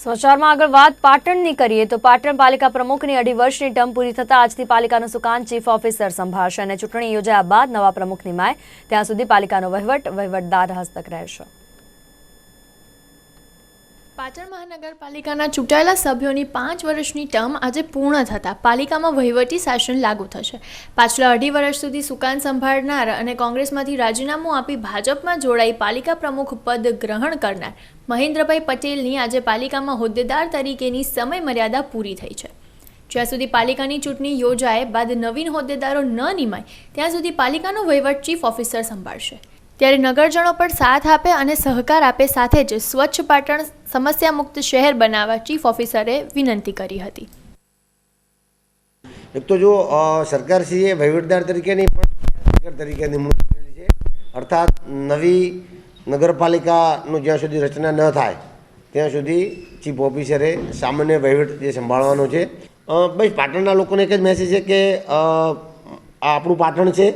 સમાચારમાં આગળ વાત પાટણની કરીએ તો પાટણ પાલિકા પ્રમુખની અઢી વર્ષની ટર્મ પૂરી થતાં આજથી પાલિકાનું સુકાન ચીફ ઓફિસર સંભાળશે અને ચૂંટણી યોજાયા બાદ નવા પ્રમુખની માય ત્યાં સુધી પાલિકાનો વહીવટ વહીવટદાર હસ્તક રહેશે. પાટણ મહાનગરપાલિકાના ચૂંટાયેલા સભ્યોની પાંચ વર્ષની ટર્મ આજે પૂર્ણ થતાં પાલિકામાં વહીવટી શાસન લાગુ થશે. પાછલા અઢી વર્ષ સુધી સુકાન સંભાળનાર અને કોંગ્રેસમાંથી રાજીનામું આપી ભાજપમાં જોડાઈ પાલિકા પ્રમુખ પદ ગ્રહણ કરનાર મહેન્દ્રભાઈ પટેલની આજે પાલિકામાં હોદ્દેદાર તરીકેની સમય મર્યાદા પૂરી થઈ છે. જ્યાં સુધી પાલિકાની ચૂંટણી યોજાય, બાદ નવીન હોદ્દેદારો ન નિમાય, ત્યાં સુધી પાલિકાનો વહીવટ ચીફ ઓફિસર સંભાળશે. ત્યારે નગરજનો પણ સાથ આપે અને સહકાર આપે સાથે જ સ્વચ્છ પાટણ સમસ્યા મુક્ત શહેર બનાવવા ચીફ ઓફિસરે વિનંતી કરી હતી. એક તો જો સરકારશ્રીએ વહીવટદાર તરીકેની પણ સ્પીકર તરીકે નિમણૂક કરેલી છે. અર્થાત નવી નગરપાલિકાનું જ્યાં સુધી રચના ન થાય, ત્યાં સુધી ચીફ ઓફિસરે સામાન્ય વહીવટ જે સંભાળવાનો છે. ભાઈ, પાટણના લોકોને એક જ મેસેજ છે કે આ આપણું પાટણ છે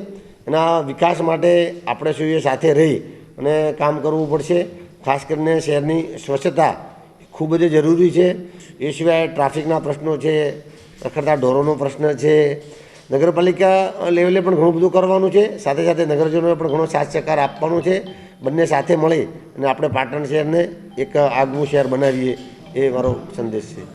એના વિકાસ માટે આપણે સૌએ સાથે રહી અને કામ કરવું પડશે. ખાસ કરીને શહેરની સ્વચ્છતા ખૂબ જ જરૂરી છે. એ સિવાય ટ્રાફિકના પ્રશ્નો છે, રખડતા ઢોરોનો પ્રશ્ન છે, નગરપાલિકા લેવલે પણ ઘણું બધું કરવાનું છે. સાથે સાથે નગરજનોએ પણ ઘણો સાથ સહકાર આપવાનો છે. બંને સાથે મળી અને આપણે પાટણ શહેરને એક આગવું શહેર બનાવીએ એ મારો સંદેશ છે.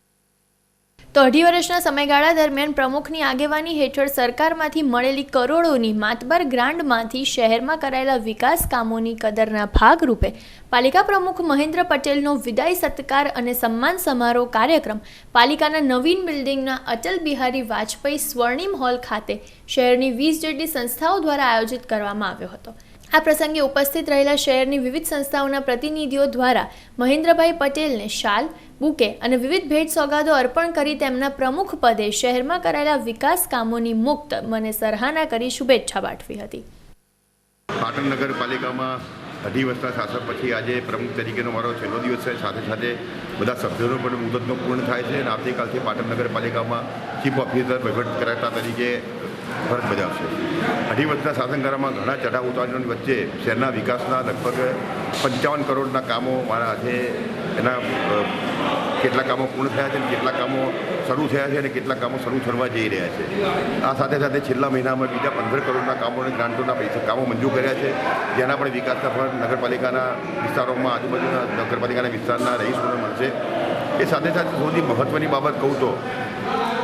તો અઢી વર્ષના સમયગાળા દરમિયાન પ્રમુખની આગેવાની હેઠળ સરકારમાંથી મળેલી કરોડોની માતબર ગ્રાન્ડમાંથી શહેરમાં કરાયેલા વિકાસ કામોની કદરના ભાગરૂપે પાલિકા પ્રમુખ મહેન્દ્ર પટેલનો વિદાય સત્કાર અને સન્માન સમારોહ કાર્યક્રમ પાલિકાના નવીન બિલ્ડિંગના અટલ બિહારી વાજપેયી સ્વર્ણિમ હોલ ખાતે શહેરની વીસ જેટલી સંસ્થાઓ દ્વારા આયોજિત કરવામાં આવ્યો હતો. આ પ્રસંગે ઉપસ્થિત રહેલા શહેરની વિવિધ સંસ્થાઓના પ્રતિનિધિઓ દ્વારા મહેન્દ્રભાઈ પટેલને શાલ, બુકે અને વિવિધ ભેટ સોગાદો અર્પણ કરી તેમના પ્રમુખ પદે શહેરમાં કરાયેલા વિકાસ કામોની મુક્ત મને સરાહના કરી શુભેચ્છા પાઠવી હતી. પાટણ નગરપાલિકામાં અઢી વર્ષના શાસન પછી આજે પ્રમુખ તરીકેનો મારો છેલ્લો દિવસ છે. સાથે સાથે બધા સભ્યોનો પણ મુદતનો પૂર્ણ થાય છે અને આવતીકાલથી પાટણ નગરપાલિકામાં ચીફ ઓફિસર વહીવટ કરાતા તરીકે ફરજ બજાવશે. અઢી વર્ષના શાસનકાળમાં ઘણા ચઢાવ ઉતારની વચ્ચે શહેરના વિકાસના લગભગ પંચાવન કરોડના કામો મારા આજે એના કેટલા કામો પૂર્ણ થયા છે અને કેટલા કામો શરૂ થયા છે અને કેટલા કામો શરૂ થવા જઈ રહ્યા છે. આ સાથે સાથે છેલ્લા મહિનામાં બીજા પંદર કરોડના કામો અને ગ્રાન્ટોના પૈસા, કામો મંજૂર કર્યા છે. જેના પણ વિકાસના ફળ નગરપાલિકાના વિસ્તારોમાં આજુબાજુના નગરપાલિકાના વિસ્તારના રહીશોને મળશે. એ સાથે સાથે સૌથી મહત્ત્વની બાબત કહું તો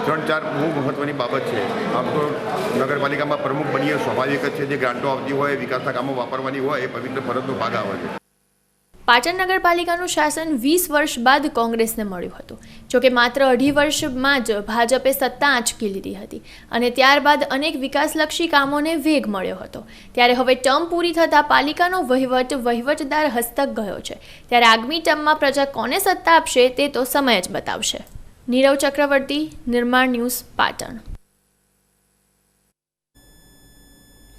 ત્રણ ચાર બહુ મહત્ત્વની બાબત છે. આમ તો નગરપાલિકામાં પ્રમુખ બનીએ સ્વાભાવિક જ છે, જે ગ્રાન્ટો આવતી હોય, વિકાસના કામો વાપરવાની હોય, એ પવિત્ર ફરજનો ભાગ આવે છે. પાટણ નગરપાલિકાનું શાસન વીસ વર્ષ બાદ કોંગ્રેસને મળ્યું હતું. જોકે માત્ર અઢી વર્ષમાં જ ભાજપે સત્તા આંચકી લીધી હતી અને ત્યારબાદ અનેક વિકાસલક્ષી કામોને વેગ મળ્યો હતો. ત્યારે હવે ટર્મ પૂરી થતાં પાલિકાનો વહીવટ વહીવટદાર હસ્તક ગયો છે. ત્યારે આગામી ટર્મમાં પ્રજા કોને સત્તા આપશે તે તો સમય જ બતાવશે. નીરવ ચક્રવર્તી નિર્માણ ન્યૂઝ પાટણ.